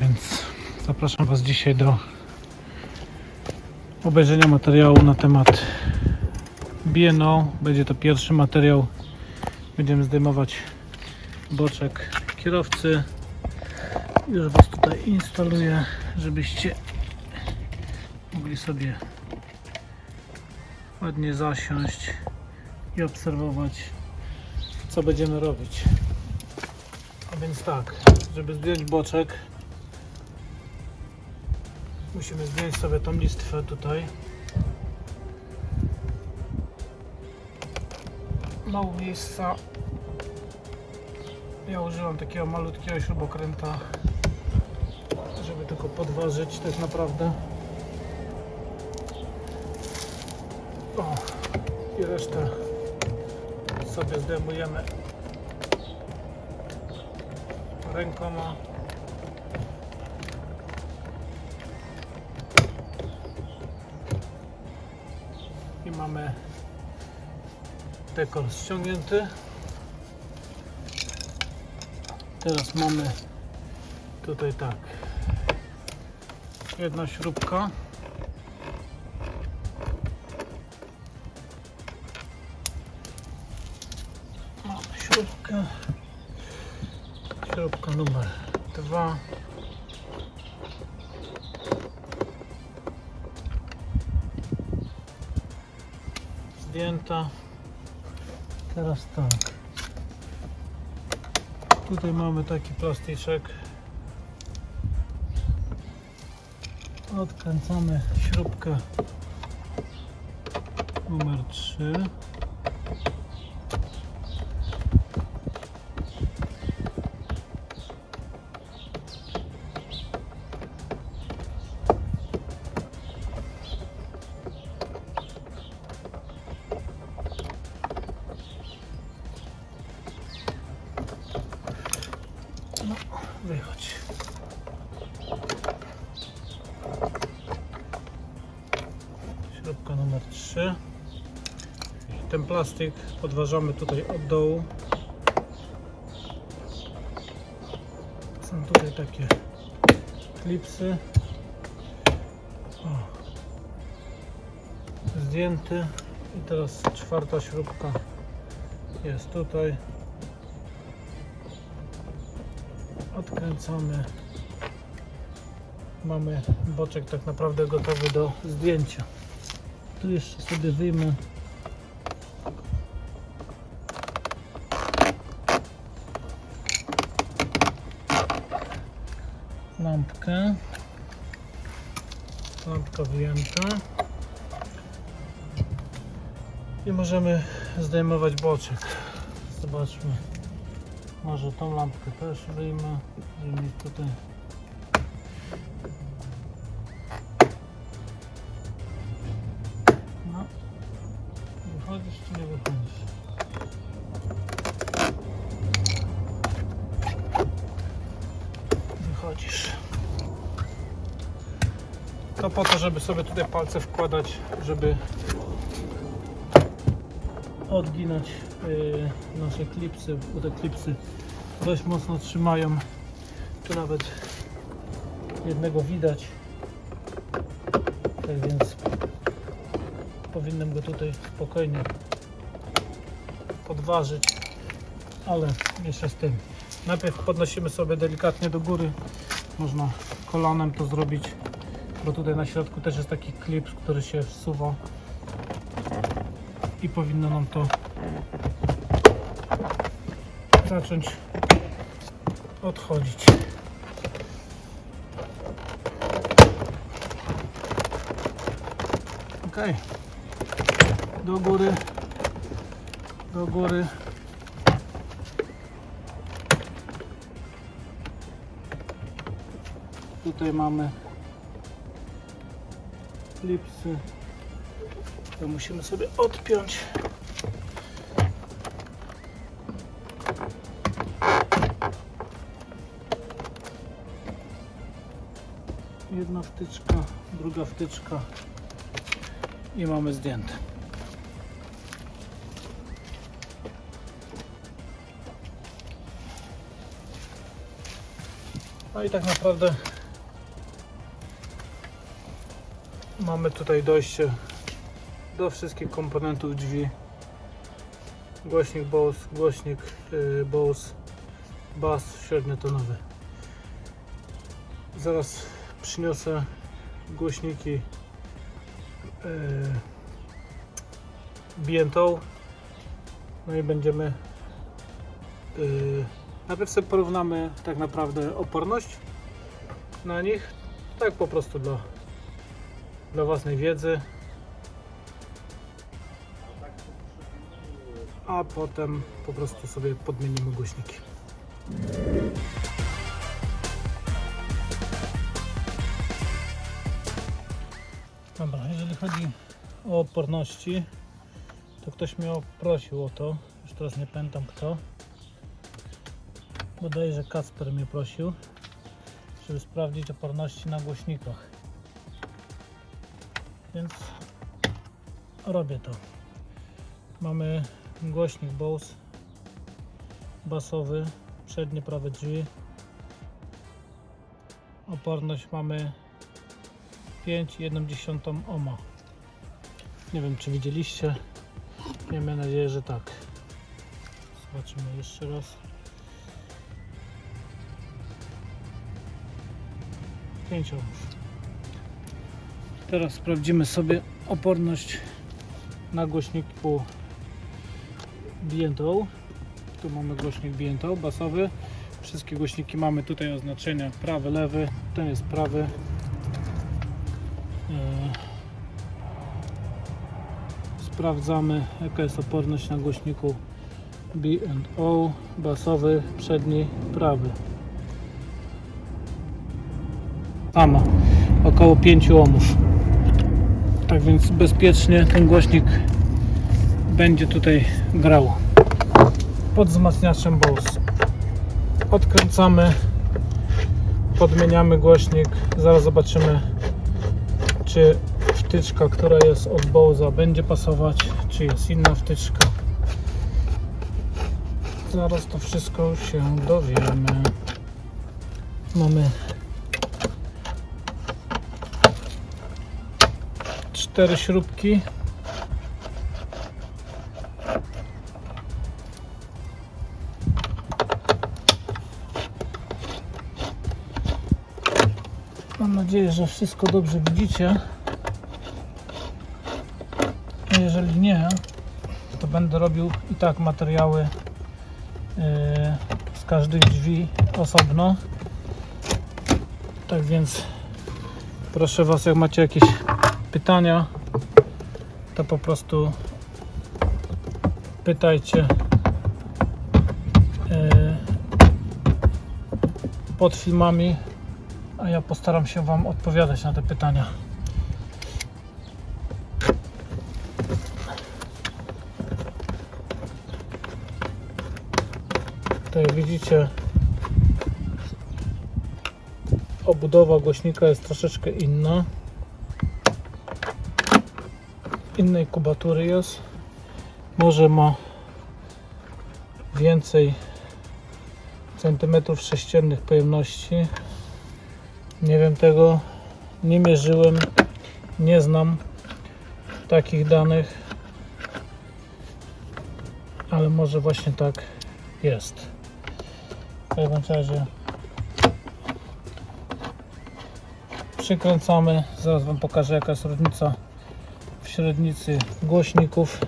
Więc zapraszam Was dzisiaj do obejrzenia materiału na temat BNO. Będzie to pierwszy materiał. Będziemy zdejmować boczek kierowcy. Już Was tutaj instaluję, żebyście mogli sobie ładnie zasiąść i obserwować, co będziemy robić. A więc tak, żeby zdjąć boczek, musimy zdjąć sobie tą listwę tutaj. Mało miejsca. Ja użyłam takiego malutkiego śrubokręta, żeby tylko podważyć tak naprawdę. O, i resztę sobie zdejmujemy rękoma. Mamy dekor ściągnięty. Teraz mamy tutaj tak. Jedna śrubka. Mamy śrubkę. Śrubka numer dwa. Zdjęta. Teraz tak. Tutaj mamy taki plastyczek. Odkręcamy śrubkę numer 3. plastik podważamy tutaj od dołu. Są tutaj takie klipsy. O. Zdjęty. I teraz czwarta śrubka jest tutaj. odkręcamy mamy boczek tak naprawdę gotowy do zdjęcia tu jeszcze sobie wyjmę lampka wyjęta. I możemy zdejmować boczek. Zobaczmy. Może tą lampkę też wyjmę, tutaj. Żeby sobie tutaj palce wkładać, żeby odginać y, nasze klipsy, bo te klipsy dość mocno trzymają. Tu nawet jednego widać. Tak więc powinienem go tutaj spokojnie podważyć, ale jeszcze z tym. Najpierw podnosimy sobie delikatnie do góry. Można kolanem to zrobić, bo tutaj na środku też jest taki klips, który się wsuwa i powinno nam to zacząć odchodzić. Ok. Do góry. Do góry. Tutaj mamy klipsy. To musimy sobie odpiąć. Jedna wtyczka, druga wtyczka i mamy zdjęte. No i tak naprawdę mamy tutaj dojście do wszystkich komponentów drzwi. Głośnik Bose, głośnik yy, Bose, bas średniotonowy. Zaraz przyniosę głośniki yy, B&O no i będziemy yy, najpierw sobie porównamy tak naprawdę oporność na nich tak po prostu dla, dla własnej wiedzy a potem po prostu sobie podmienimy głośniki Dobra, jeżeli chodzi o oporności, to ktoś mnie prosił o to, już teraz nie pamiętam kto. Bodajże Kasper mnie prosił, żeby sprawdzić oporności na głośnikach. Więc robię to. Mamy głośnik Bose basowy, przednie prawe drzwi. Oporność mamy 5,1 ohma. Nie wiem czy widzieliście. Miejmy nadzieję, że tak. Zobaczymy jeszcze raz. 5 ohmów. Teraz sprawdzimy sobie oporność na głośniku B&O. Tu mamy głośnik B&O basowy. Wszystkie głośniki mamy tutaj oznaczenia prawy, lewy. Ten jest prawy. E, Sprawdzamy jaka jest oporność na głośniku B&O basowy, przedni, prawy. Sama, około 5 ohmów. Tak więc bezpiecznie ten głośnik będzie tutaj grał. Pod wzmacniaczem Bose. Odkręcamy, podmieniamy głośnik. Zaraz zobaczymy, czy wtyczka, która jest od Bose'a będzie pasować, czy jest inna wtyczka. Zaraz to wszystko się dowiemy. Mamy cztery śrubki. Mam nadzieję, że wszystko dobrze widzicie. Jeżeli nie, to będę robił i tak materiały yy, z każdych drzwi osobno. Tak więc proszę Was, jak macie jakieś pytania, to po prostu pytajcie yy, pod filmami, a ja postaram się Wam odpowiadać na te pytania. Jak widzicie, obudowa głośnika jest troszeczkę inna. Innej kubatury jest. Może ma więcej centymetrów sześciennych pojemności. Nie wiem tego, nie mierzyłem, nie znam takich danych, ale może właśnie tak jest. W każdym razie przykręcamy. Zaraz Wam pokażę jaka jest różnica średnicy głośników.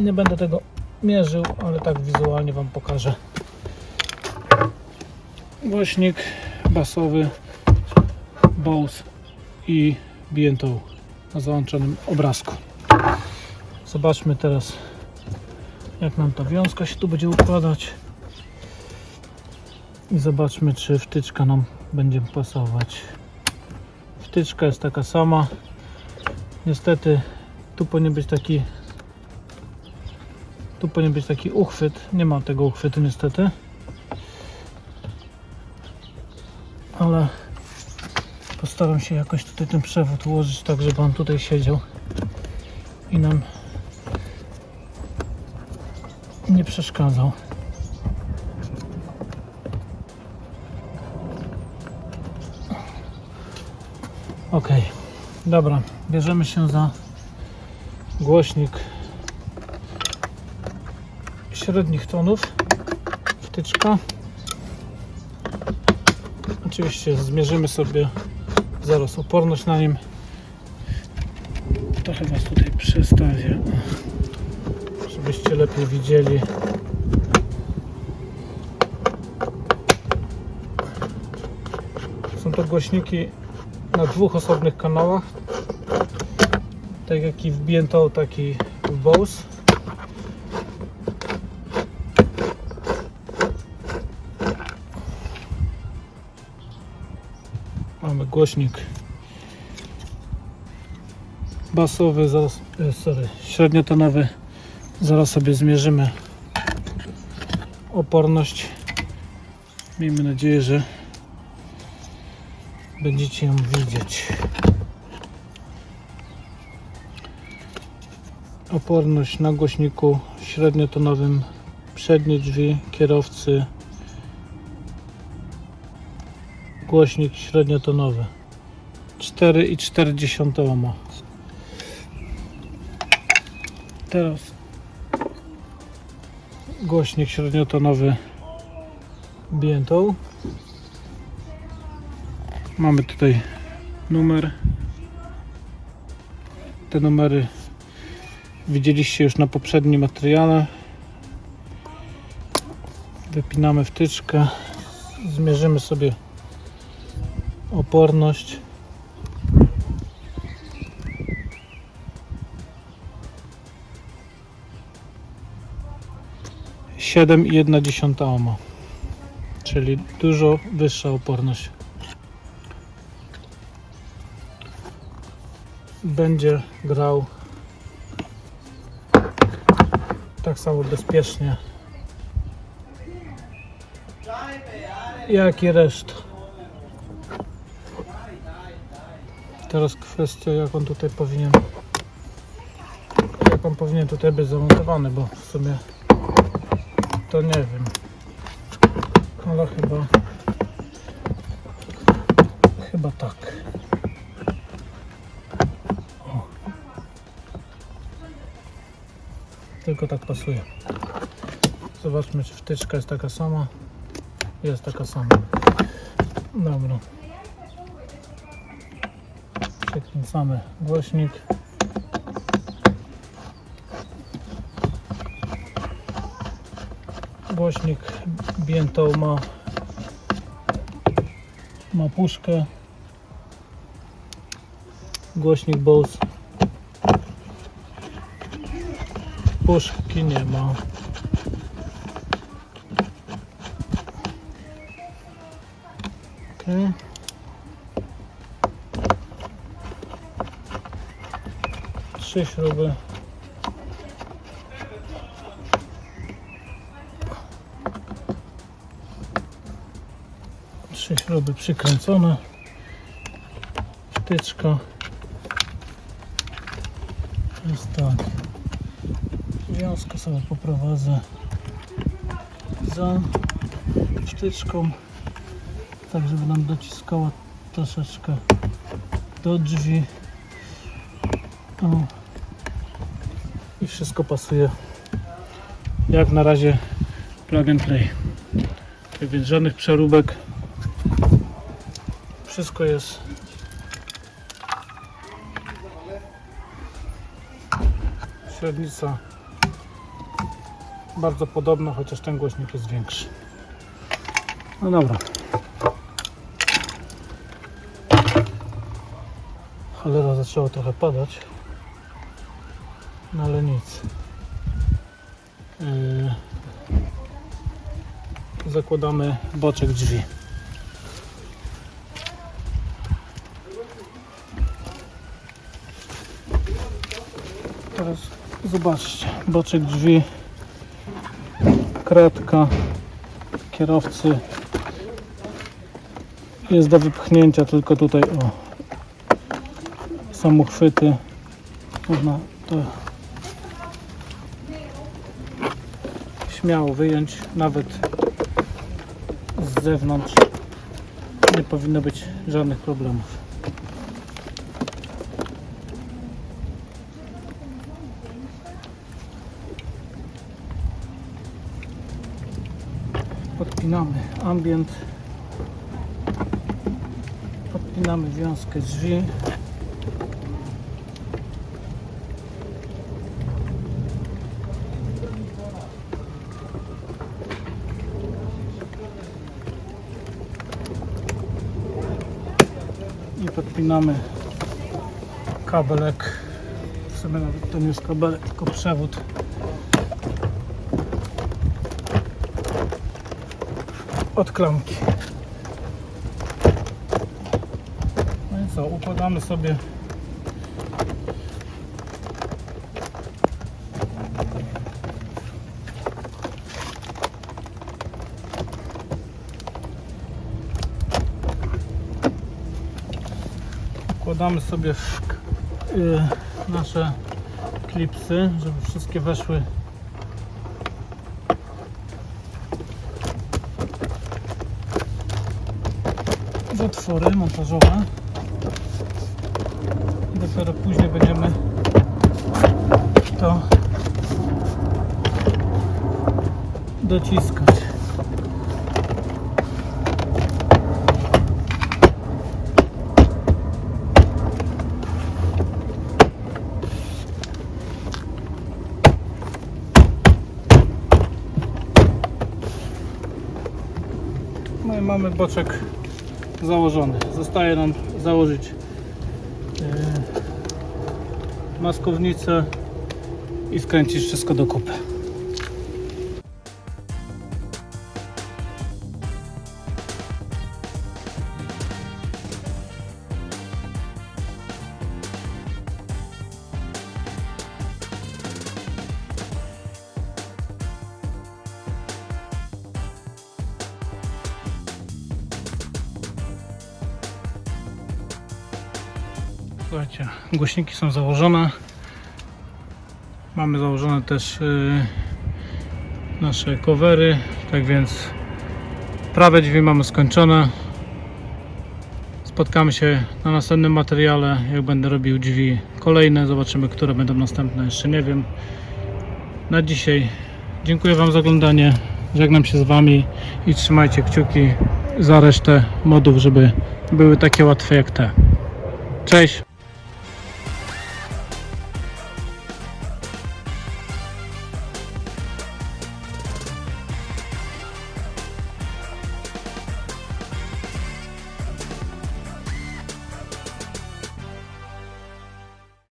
Nie będę tego mierzył, ale tak wizualnie Wam pokażę. Głośnik basowy Bose i B&O na załączonym obrazku. Zobaczmy teraz jak nam ta wiązka się tu będzie układać i zobaczmy czy wtyczka nam będzie pasować wtyczka jest taka sama. Niestety tu powinien być taki tu powinien być taki uchwyt. Nie ma tego uchwytu niestety. Ale postaram się jakoś tutaj ten przewód ułożyć tak żeby on tutaj siedział i nam nie przeszkadzał. Ok, dobra, bierzemy się za głośnik średnich tonów. Wtyczka. Oczywiście zmierzymy sobie zaraz oporność na nim. Trochę Was tutaj przestawię, żebyście lepiej widzieli. Są to głośniki na dwóch osobnych kanałach. Tak jak i w Biento, tak i w Bose. Mamy głośnik basowy, zaraz, e, sorry, średniotonowy. Zaraz sobie zmierzymy oporność. Miejmy nadzieję, że będziecie ją widzieć. Oporność na głośniku średniotonowym przednie drzwi kierowcy. Głośnik średniotonowy 4,4 ohma teraz głośnik średniotonowy Bientą mamy tutaj numer. Te numery widzieliście już na poprzednim materiale. Wypinamy wtyczkę. Zmierzymy sobie oporność. Siedem i jedna dziesiąta ohma czyli dużo wyższa oporność będzie grał tak samo bezpiecznie jak i reszta Teraz kwestia jak on tutaj powinien jak on powinien tutaj być zamontowany, bo w sumie to nie wiem. Ale chyba chyba tak. Tylko tak pasuje. Zobaczmy czy wtyczka jest taka sama. Jest taka sama. Dobra. Przekręcamy głośnik. Głośnik Bientą ma ma puszkę. Głośnik Bose puszki nie ma. Okay. trzy śruby trzy śruby przykręcone wtyczka jest tak wiązkę sobie poprowadzę za wtyczką tak żeby nam dociskała troszeczkę do drzwi o. I wszystko pasuje. Jak na razie plug and play. Tak więc żadnych przeróbek. Wszystko jest średnica bardzo podobna, chociaż ten głośnik jest większy. No dobra. Cholera zaczęło trochę padać. No ale nic. Yy, zakładamy boczek drzwi. Teraz zobaczcie, boczek drzwi, kratka kierowcy. Jest do wypchnięcia tylko tutaj o. Są uchwyty. Można to śmiało wyjąć. Nawet z zewnątrz nie powinno być żadnych problemów Podpinamy ambient. Podpinamy wiązkę drzwi. I podpinamy kabelek. W sumie nawet to nie jest kabelek, tylko przewód. Od klamki. No i co, układamy sobie Układamy sobie y, nasze klipsy, żeby wszystkie weszły w otwory montażowe. I dopiero później będziemy to dociskać. No i mamy boczek założony. Zostaje nam założyć e, maskownicę i wkręcić wszystko do kupy. Słuchajcie, głośniki są założone. Mamy założone też y, nasze covery, tak więc prawe drzwi mamy skończone. Spotkamy się na następnym materiale, jak będę robił drzwi kolejne. Zobaczymy, które będą następne, jeszcze nie wiem. Na dzisiaj dziękuję Wam za oglądanie. Żegnam się z Wami i trzymajcie kciuki za resztę modów, żeby były takie łatwe jak te. Cześć!